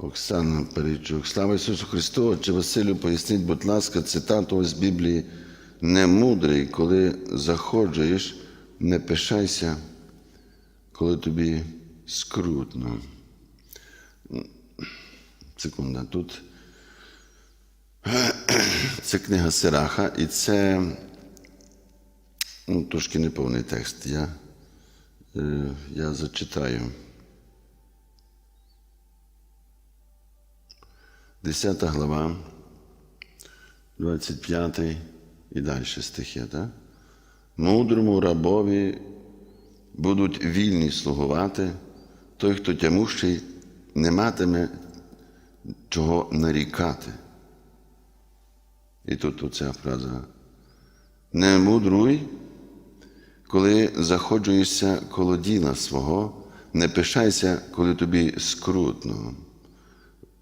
Оксана Паричук. Слава Ісусу Христу! Отче Василю, поясніть, будь ласка, цитату з Біблії не мудрий, коли заходжуєш, не пишайся, коли тобі скрутно. Секунда, тут це книга Сираха, і це ну, трошки неповний текст. Я, е, я зачитаю. 10 глава, 25 і далі стихи. Так? Мудрому рабові будуть вільні слугувати, той, хто тямущий, не матиме чого нарікати. І тут оця фраза. Не мудруй, коли заходжуєшся коло діла свого, не пишайся, коли тобі скрутно.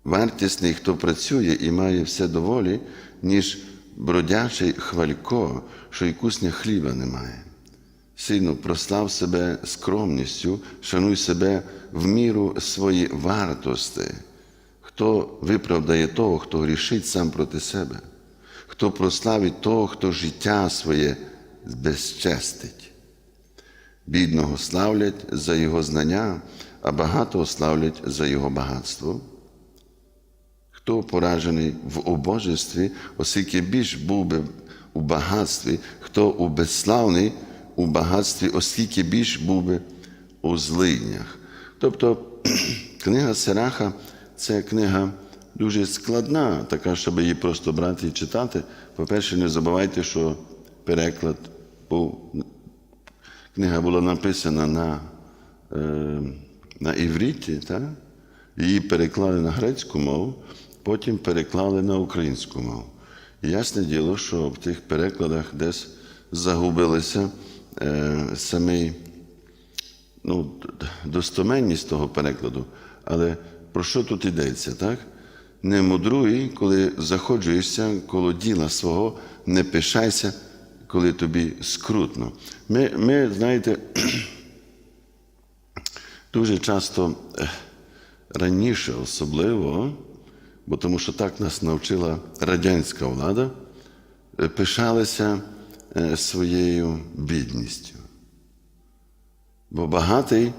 Вартісний, хто працює і має все доволі, ніж бродячий хвалько, що й кусня хліба немає. Сину, прослав себе скромністю, шануй себе в міру свої вартости. Хто виправдає того, хто грішить сам проти себе, хто прославить того, хто життя своє безчестить. Бідного славлять за його знання, а багатого славлять за його багатство. Хто поражений в убожестві, оскільки більш був би у багатстві, хто у безславний у багатстві, оскільки більш був би у злиднях. Тобто книга Сераха це книга дуже складна, така, щоб її просто брати і читати. По-перше, не забувайте, що переклад був, книга була написана на, е, на івріті, так? її переклали на грецьку мову, потім переклали на українську мову. І ясне діло, що в тих перекладах десь загубилися е, самий ну, достоменність того перекладу. Але про що тут йдеться, так? Не мудруй, коли заходжуєшся коло діла свого, не пишайся, коли тобі скрутно. Ми, ми знаєте, дуже часто е, раніше особливо, бо тому що так нас навчила радянська влада, е, пишалися е, своєю бідністю. Бо багатий,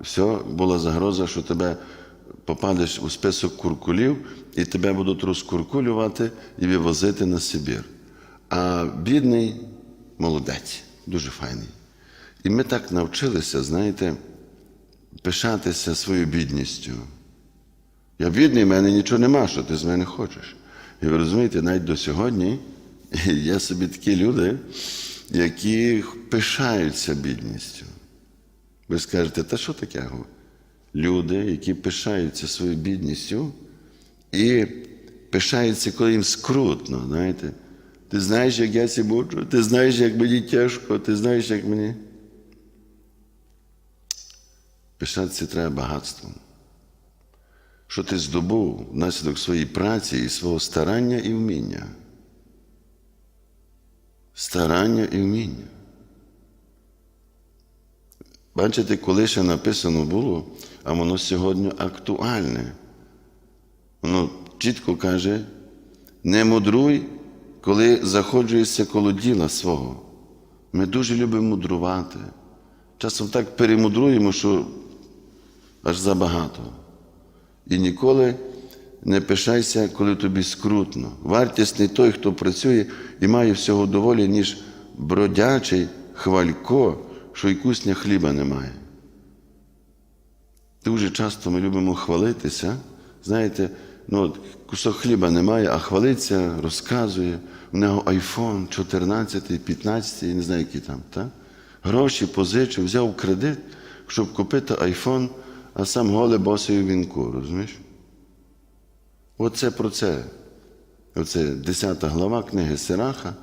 все, була загроза, що тебе попадеш у список куркулів, і тебе будуть розкуркулювати і вивозити на Сибір. А бідний молодець, дуже файний. І ми так навчилися, знаєте, пишатися своєю бідністю. Я бідний, в мене нічого нема, що ти з мене хочеш. І ви розумієте, навіть до сьогодні є собі такі люди, які пишаються бідністю. Ви скажете, та що таке? Люди, які пишаються своєю бідністю і пишаються, коли їм скрутно, знаєте. Ти знаєш, як я ці буджу, ти знаєш, як мені тяжко, ти знаєш, як мені. Пишатися треба багатством. Що ти здобув внаслідок своєї праці і свого старання і вміння. Старання і вміння. Бачите, коли ще написано було, а воно сьогодні актуальне. Воно чітко каже: не мудруй, коли заходжуєшся коло діла свого. Ми дуже любимо мудрувати. Часом так перемудруємо, що аж забагато. І ніколи не пишайся, коли тобі скрутно. Вартісний той, хто працює і має всього доволі, ніж бродячий хвалько, що й кусня хліба немає. Дуже часто ми любимо хвалитися. Знаєте, ну, от кусок хліба немає, а хвалиться, розказує. У нього айфон 14, 15, я не знаю, який там. Так? Гроші позичив, взяв кредит, щоб купити айфон, а сам голе босою вінку, розумієш? Оце про це. Оце 10 глава книги Сираха.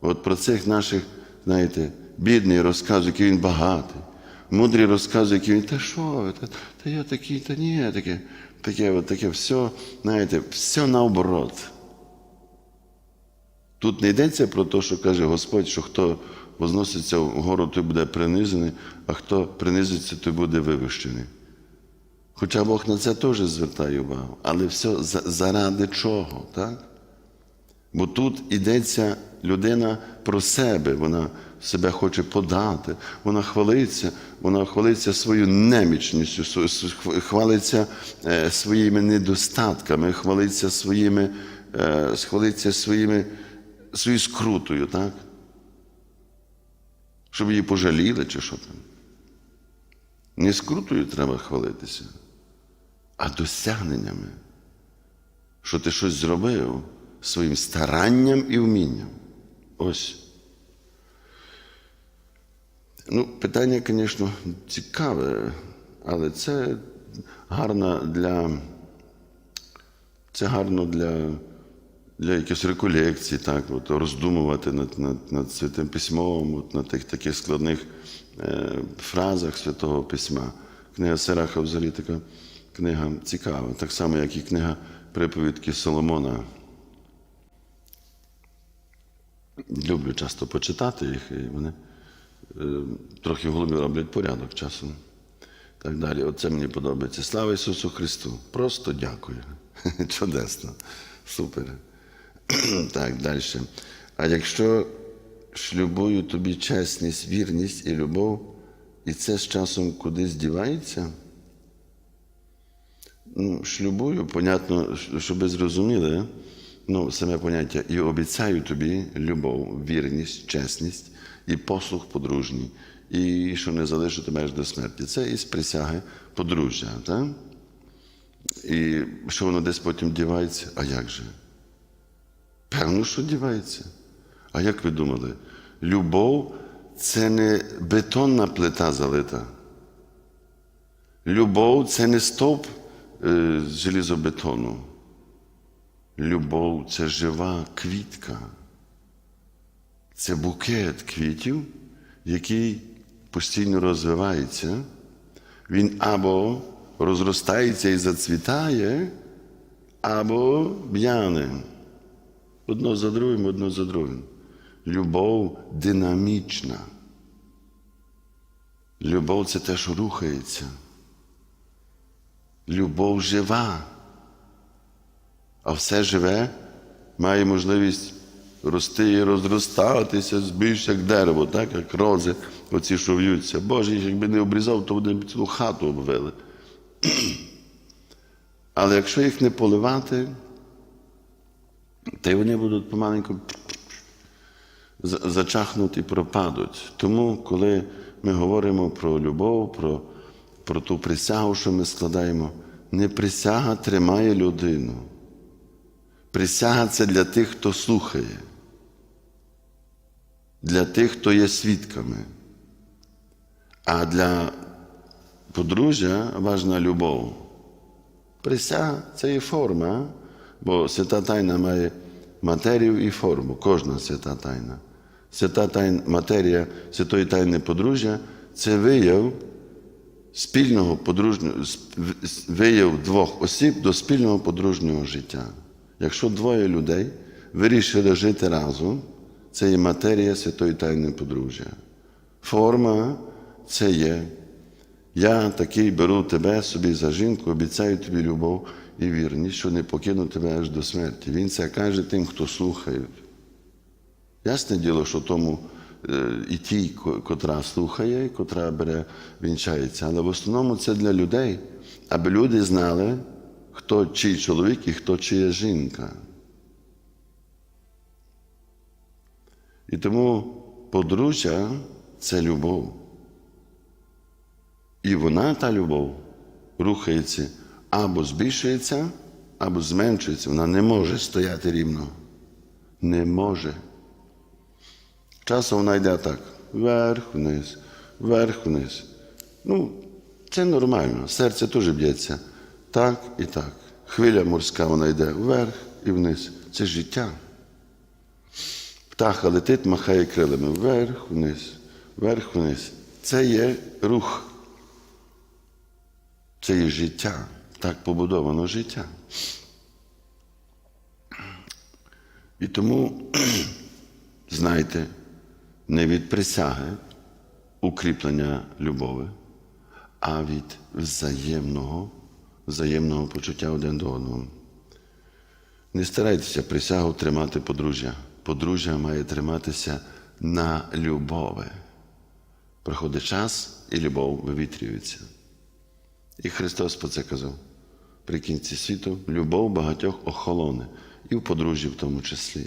От про цих наших, знаєте, бідний розказує, який він багатий. Мудрий розказує, який він, та що та, та я такий, та ні, таке, таке, от таке все, знаєте, все наоборот. Тут не йдеться про те, що каже Господь, що хто возноситься вгору, той буде принизений, а хто принизиться, той буде вивищений. Хоча Бог на це теж звертає увагу. Але все заради чого, так? Бо тут йдеться людина про себе, вона себе хоче подати, вона хвалиться, вона хвалиться своєю немічністю, хвалиться е, своїми недостатками, хвалиться своїми, е, хвалиться своїми, своєю скрутою, так? Щоб її пожаліли чи що там. Не скрутою треба хвалитися, а досягненнями що ти щось зробив своїм старанням і вмінням. Ось. Ну, питання, звісно, цікаве, але це гарно для. Це гарно для, для якихось реколекцій, так, от, роздумувати над, над, над святим письмом, от, на тих таких складних е, фразах Святого Письма. Книга Сираха взагалі така книга цікава, так само, як і книга приповідки Соломона. Люблю часто почитати їх, і вони е, трохи в голові роблять порядок часом. Так далі. Оце мені подобається. Слава Ісусу Христу! Просто дякую. Чудесно. Супер. так, далі. А якщо шлюбую тобі чесність, вірність і любов, і це з часом кудись дівається? Ну, шлюбую, понятно, щоб ви зрозуміли, ну, саме поняття, і обіцяю тобі любов, вірність, чесність і послух подружній, і що не залишу тебе до смерті. Це із присяги подружжя. Так? І що воно десь потім дівається? А як же? Певно, що дівається. А як ви думали? Любов це не бетонна плита залита. Любов це не стовп з желізобетону. Любов це жива квітка. Це букет квітів, який постійно розвивається. Він або розростається і зацвітає, або б'яне. Одно за другим, одно за другим. Любов динамічна. Любов це те, що рухається. Любов жива. А все живе має можливість рости і розростатися, збільш як дерево, так? як рози, оці що в'ються. Боже, якби не обрізав, то вони б цілу хату обвели. Але якщо їх не поливати, то й вони будуть помаленьку за- зачахнуть і пропадуть. Тому, коли ми говоримо про любов, про, про ту присягу, що ми складаємо, не присяга тримає людину. Присяга це для тих, хто слухає, для тих, хто є свідками. А для подружжя важна любов. Присяга це є форма, бо свята тайна має матерію і форму, кожна свята тайна. Свята тайна, матерія святої тайни подружжя це вияв спільного подружнього, вияв двох осіб до спільного подружнього життя. Якщо двоє людей вирішили жити разом, це є матерія святої тайни подружжя. Форма це є. Я такий беру тебе собі за жінку, обіцяю тобі любов і вірність, що не покину тебе аж до смерті. Він це каже тим, хто слухає. Ясне діло, що тому і тій, котра слухає, і котра бере, вінчається. Але в основному це для людей, аби люди знали, хто чий чоловік і хто чия жінка. І тому подружжя це любов. І вона, та любов, рухається або збільшується, або зменшується. Вона не може стояти рівно. Не може. Часом вона йде так: вверх, вниз, вверх, вниз. Ну, це нормально. Серце теж б'ється. Так і так. Хвиля морська вона йде вверх і вниз. Це життя. Птаха летить, махає крилами вверх, вниз, вверх, вниз. Це є рух. Це є життя. Так побудовано життя. І тому, знайте, не від присяги укріплення любові, а від взаємного взаємного почуття один до одного. Не старайтеся присягу тримати подружжя. Подружжя має триматися на любові. Проходить час, і любов вивітрюється. І Христос про це казав. При кінці світу любов багатьох охолоне, і в подружжі в тому числі.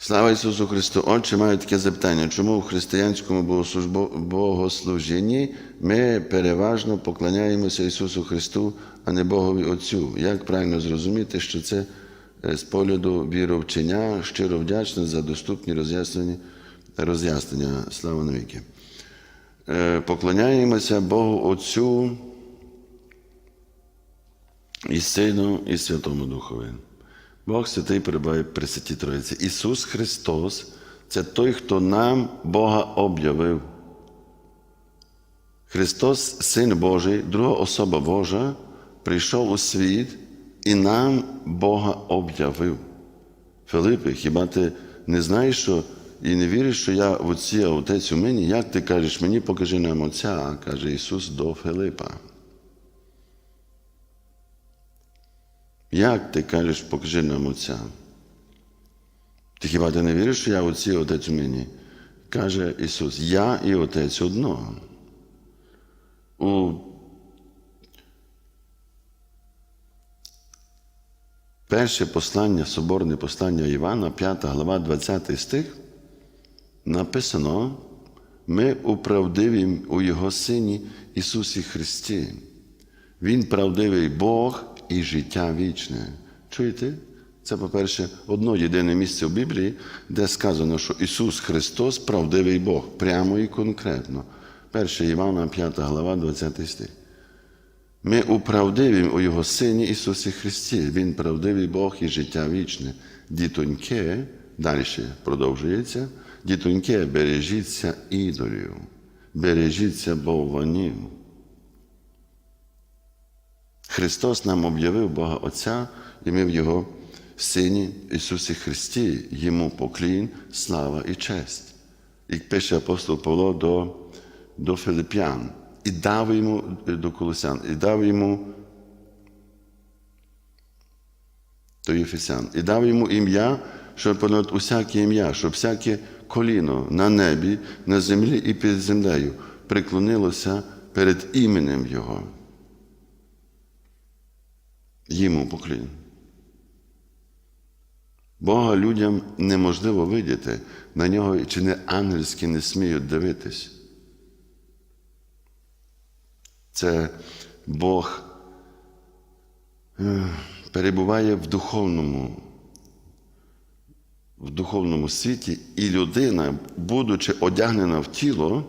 Слава Ісусу Христу! Отче, маю таке запитання, чому в християнському богослужінні ми переважно поклоняємося Ісусу Христу, а не Богові Отцю? Як правильно зрозуміти, що це е, з погляду віровчення щиро вдячне за доступні роз'яснення, роз'яснення. Слава навіки. Е, Поклоняємося Богу Отцю і Сину, і Святому Духові. Бог святий перебуває при Святій Троїці. Ісус Христос це той, хто нам Бога об'явив. Христос, Син Божий, друга особа Божа, прийшов у світ і нам Бога об'явив. Филипе, хіба ти не знаєш, що і не віриш, що я в Отці, а Отець у мені? Як ти кажеш, мені покажи нам Отця, каже Ісус до Филипа. Як ти кажеш, покажи нам Отця? Ти хіба ти не віриш, що я Отці, Отець у мені? Каже Ісус, я і Отець одно. У перше послання, соборне послання Івана, 5 глава, 20 стих, написано, ми управдиві у Його Сині Ісусі Христі. Він правдивий Бог і життя вічне. Чуєте? Це, по-перше, одно єдине місце в Біблії, де сказано, що Ісус Христос правдивий Бог, прямо і конкретно. 1 Івана, 5 глава, 20 стих. Ми управдиві у Його Сині Ісусі Христі. Він правдивий Бог і життя вічне. Дітоньке, далі продовжується, дітоньке, бережіться ідолів, бережіться бовванів. Христос нам об'явив Бога Отця, і ми в Його Сині Ісусі Христі, Йому поклін, слава і честь. Як пише апостол Павло до, до Филип'ян, і дав йому до Колосян, і дав йому до Єфесян, і дав йому ім'я, щоб понад усяке ім'я, щоб всяке коліно на небі, на землі і під землею приклонилося перед іменем Його. Йому поклін. Бога людям неможливо видіти, на нього чи не ангельські не сміють дивитись. Це Бог е, перебуває в духовному, в духовному світі, і людина, будучи одягнена в тіло,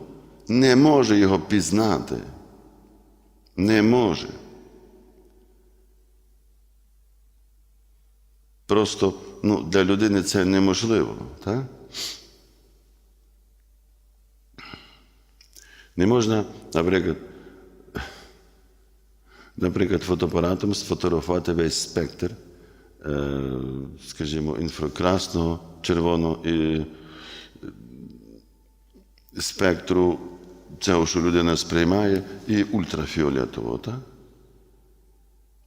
не може його пізнати. Не може. Просто ну, для людини це неможливо. Так? Не можна, наприклад, наприклад, фотоапаратом сфотографувати весь спектр, е, скажімо, інфракрасного, червоного і е, спектру цього, що людина сприймає, і ультрафіолетового. Так?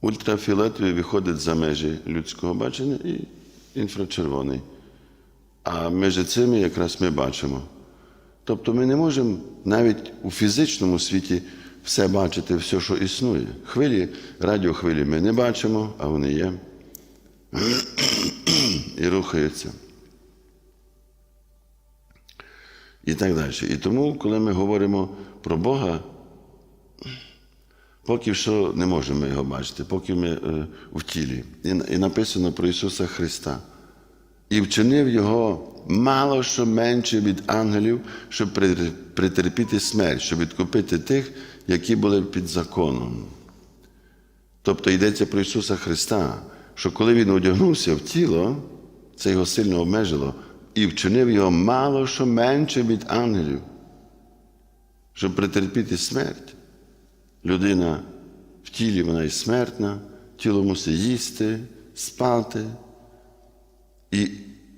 Ультрафіолетовий виходить за межі людського бачення і інфрачервоний. А між цими якраз ми бачимо. Тобто ми не можемо навіть у фізичному світі все бачити, все, що існує. Хвилі, радіохвилі ми не бачимо, а вони є. І рухаються. І так далі. І тому, коли ми говоримо про Бога, Поки що не можемо його бачити, поки ми е, в тілі. І, і написано про Ісуса Христа. І вчинив Його мало що менше від ангелів, щоб притерпіти смерть, щоб відкупити тих, які були під законом. Тобто йдеться про Ісуса Христа, що коли Він одягнувся в тіло, це його сильно обмежило, і вчинив його мало що менше від ангелів, щоб притерпіти смерть. Людина в тілі вона і смертна, тіло мусить їсти, спати. І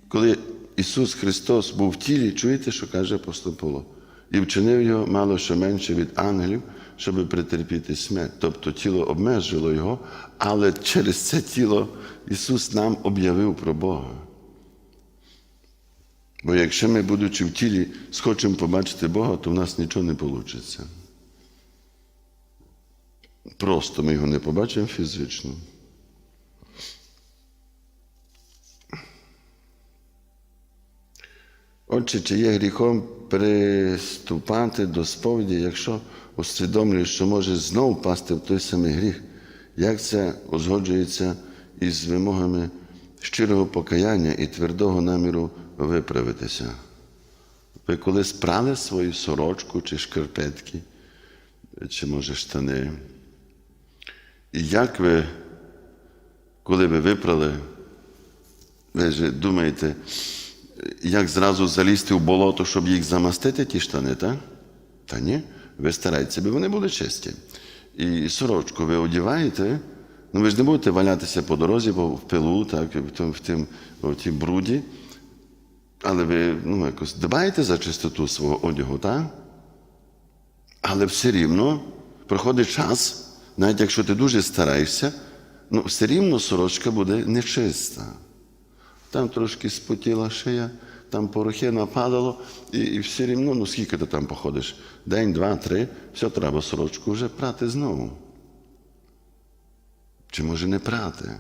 коли Ісус Христос був в тілі, чуєте, що каже апостол Павло? і вчинив його мало що менше від ангелів, щоб претерпіти смерть. Тобто тіло обмежило його, але через це тіло Ісус нам об'явив про Бога. Бо якщо ми, будучи в тілі, схочемо побачити Бога, то в нас нічого не вийде. Просто ми його не побачимо фізично. Отже, чи є гріхом приступати до сповіді, якщо усвідомлюєш, що може знову впасти в той самий гріх, як це узгоджується із вимогами щирого покаяння і твердого наміру виправитися? Ви колись прали свою сорочку чи шкарпетки, чи може штани? Як ви, коли ви випрали, ви ж думаєте, як зразу залізти в болото, щоб їх замастити, ті штани, так? Та ні, ви стараєтеся, аби вони були чисті. І сорочку ви одягаєте, ну ви ж не будете валятися по дорозі, бо в пилу, так, в, тим, в, тим, в тій бруді. Але ви ну, якось дбаєте за чистоту свого одягу, так? Але все рівно проходить час, навіть якщо ти дуже стараєшся, ну, все рівно сорочка буде нечиста. Там трошки спотіла шия, там порохи нападало, і, і все рівно, ну скільки ти там походиш? День, два, три, все треба сорочку вже прати знову. Чи може не прати?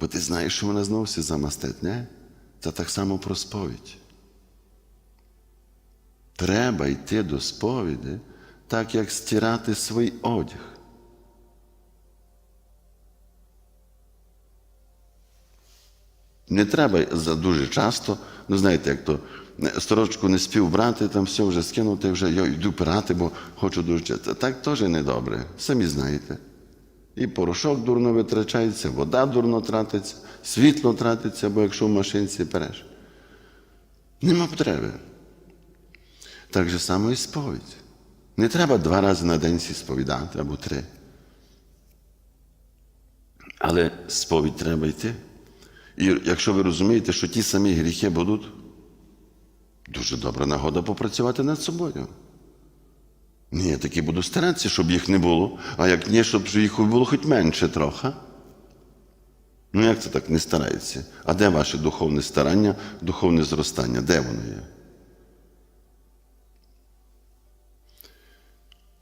Бо ти знаєш, що вона знову все замастить, не? Це так само про сповідь. Треба йти до сповіді, так як стирати свій одяг. Не треба за дуже часто, ну знаєте, як то не- не спів брати, там все вже скинути, вже я йду прати, бо хочу дуже часто. Так теж не добре, самі знаєте. І порошок дурно витрачається, вода дурно тратиться, світло тратиться, бо якщо в машинці переш. Нема потреби. Так же само і сповідь. Не треба два рази на день сі сповідати або три. Але сповідь треба йти. І якщо ви розумієте, що ті самі гріхи будуть, дуже добра нагода попрацювати над собою. Ні, я таки буду старатися, щоб їх не було, а як ні, щоб їх було хоч менше трохи. Ну як це так не старається? А де ваше духовне старання, духовне зростання? Де воно є?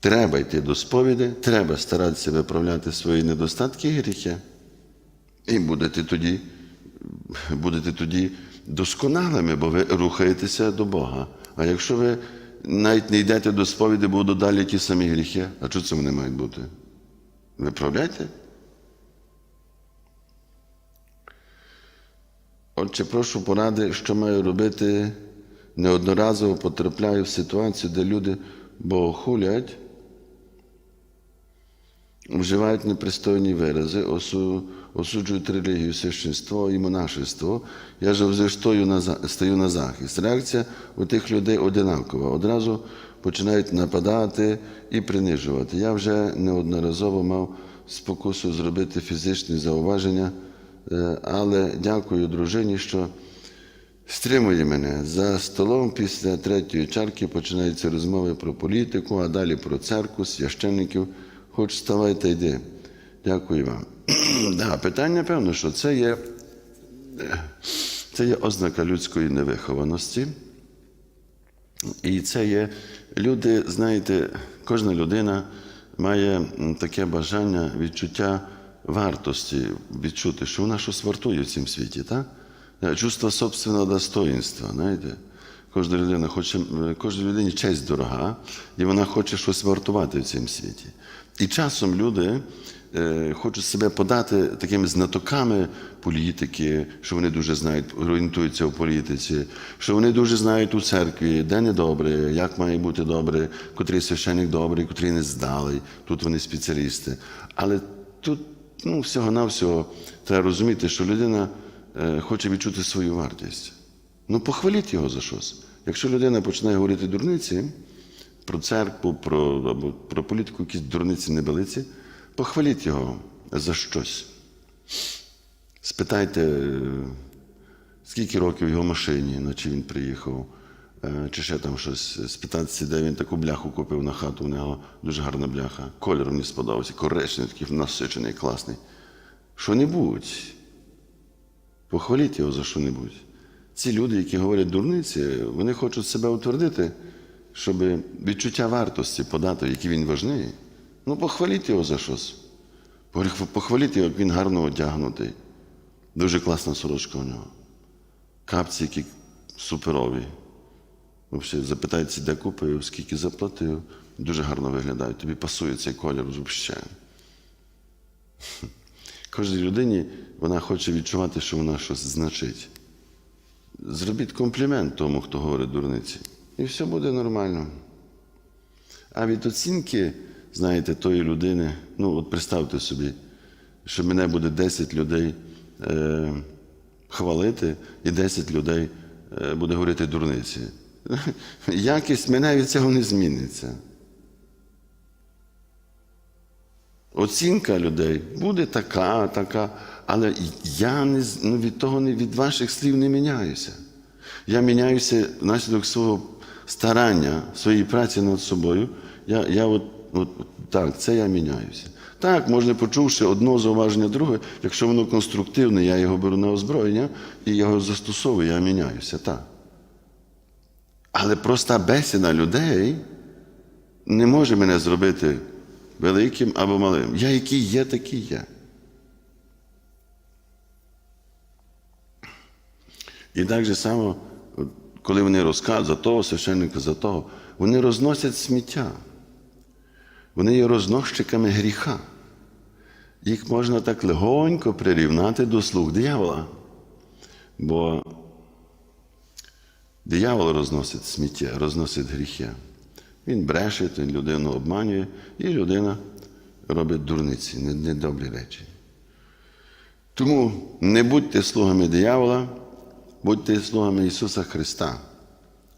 Треба йти до сповіді, треба старатися виправляти свої недостатки і гріхи. І будете тоді, будете тоді досконалими, бо ви рухаєтеся до Бога. А якщо ви навіть не йдете до сповіді, будуть далі ті самі гріхи, а чого це вони мають бути? Виправляйте. Отже, прошу поради, що маю робити. Неодноразово потрапляю в ситуацію, де люди богохулять, вживають непристойні вирази, осу, осуджують релігію, священство і монашество. Я завжди стою на, стою на захист. Реакція у тих людей одинакова. Одразу починають нападати і принижувати. Я вже неодноразово мав спокусу зробити фізичні зауваження, але дякую дружині, що стримує мене. За столом після третьої чарки починаються розмови про політику, а далі про церкву, священників. Хоч вставай та йди. Дякую вам. да, питання, певно, що це є, це є ознака людської невихованості. І це є люди, знаєте, кожна людина має таке бажання, відчуття вартості, відчути, що вона щось вартує в цьому світі, так? Е, Чувство собственного достоинства, знаєте. Кожна людина хоче, кожній людині честь дорога, і вона хоче щось вартувати в цьому світі. І часом люди е, хочуть себе подати такими знатоками політики, що вони дуже знають, орієнтуються в політиці, що вони дуже знають у церкві, де не добре, як має бути добре, котрий священник добрий, котрий не здалий. Тут вони спеціалісти. Але тут ну, всього-навсього треба розуміти, що людина е, хоче відчути свою вартість. Ну, похваліть його за щось. Якщо людина починає говорити дурниці про церкву, про, або про політику, якісь дурниці небелиці, похваліть його за щось. Спитайте, е, скільки років в його машині, на чи він приїхав, Е, Чи ще там щось спитатися, де він таку бляху купив на хату, у нього дуже гарна бляха. Кольор мені сподобався, коричневий, такий насичений, класний. Що-небудь. Похваліть його за що-небудь. Ці люди, які говорять дурниці, вони хочуть себе утвердити, щоб відчуття вартості подати, який він важний. Ну, похваліть його за щось. Похваліть його, як він гарно одягнутий. Дуже класна сорочка у нього. Капці, які суперові. Взагалі, запитайте, де купив, скільки заплатив. Дуже гарно виглядає. Тобі пасує цей колір взагалі. Кожній людині вона хоче відчувати, що вона щось значить. Зробіть комплімент тому, хто говорить дурниці, і все буде нормально. А від оцінки, знаєте, тої людини, ну от представте собі, що мене буде 10 людей е, хвалити, і 10 людей е, буде говорити дурниці. Якість мене від цього не зміниться. Оцінка людей буде така, така, але я не, ну, від того від ваших слів не міняюся. Я міняюся внаслідок свого старання, своєї праці над собою. Я, я от, от, так, це я міняюся. Так, можна почувши одно зауваження друге, якщо воно конструктивне, я його беру на озброєння і його застосовую, я міняюся. Так. Але проста бесіда людей не може мене зробити великим або малим. Я який є, такий є. І так же само, коли вони розказують за того священника, за того, вони розносять сміття. Вони є розносчиками гріха. Їх можна так легонько прирівнати до слуг диявола. Бо диявол розносить сміття, розносить гріхи. Він бреше, він людину обманює, і людина робить дурниці, не- недобрі речі. Тому не будьте слугами диявола, будьте слугами Ісуса Христа.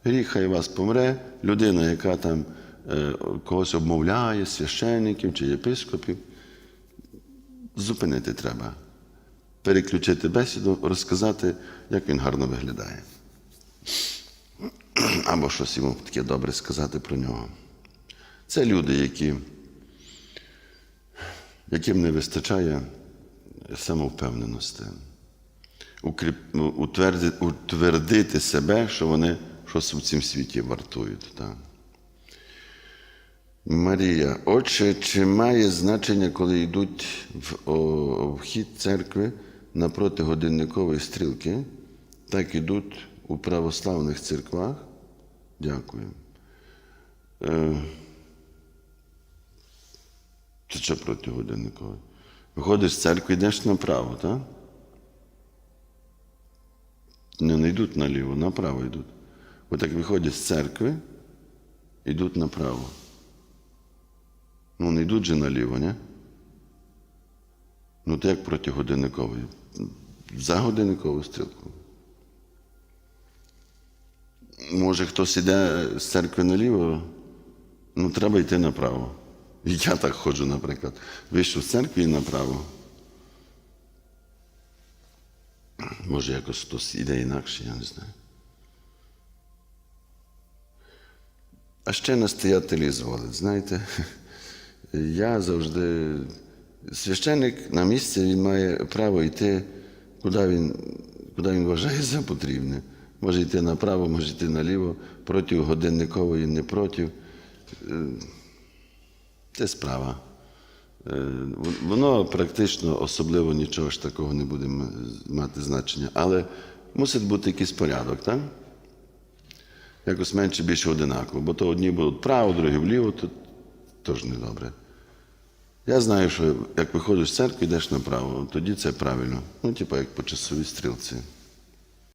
Гріх хай вас помре, людина, яка там е, когось обмовляє, священників чи єпископів, зупинити треба. Переключити бесіду, розказати, як він гарно виглядає. Або щось йому таке добре сказати про нього. Це люди, які, яким не вистачає самовпевненості. Ну, утвердити, себе, що вони щось у цім світі вартують. Так. Марія, отче, чи має значення, коли йдуть в о, вхід церкви напроти годинникової стрілки, так ідуть у православних церквах? Дякую. Е, це що проти годинникової? Виходиш з церкви, йдеш направо, так? Не, не йдуть наліво, направо йдуть. Отак виходять з церкви, йдуть направо. Ну, не йдуть же наліво, ні? Ну, то як проти годинникової? За годинникову стрілку. Може, хтось іде з церкви наліво, ну треба йти направо. Я так ходжу, наприклад. Вийшов з церкви і направо. Може, якось хтось іде інакше, я не знаю. А ще настоятелі зволить. Знаєте, я завжди. Священник на місці він має право йти, куди він, куди він вважає за потрібне. Може йти направо, може йти наліво, проти годинникової, не проти. Е, Це справа. Е, Воно практично особливо нічого ж такого не буде мати значення. Але мусить бути якийсь порядок, так? Якось менше більше одинаково. Бо то одні будуть вправо, другі вліво, то теж не добре. Я знаю, що як виходиш з церкви, йдеш направо, тоді це правильно. Ну, типу, як по часовій стрілці.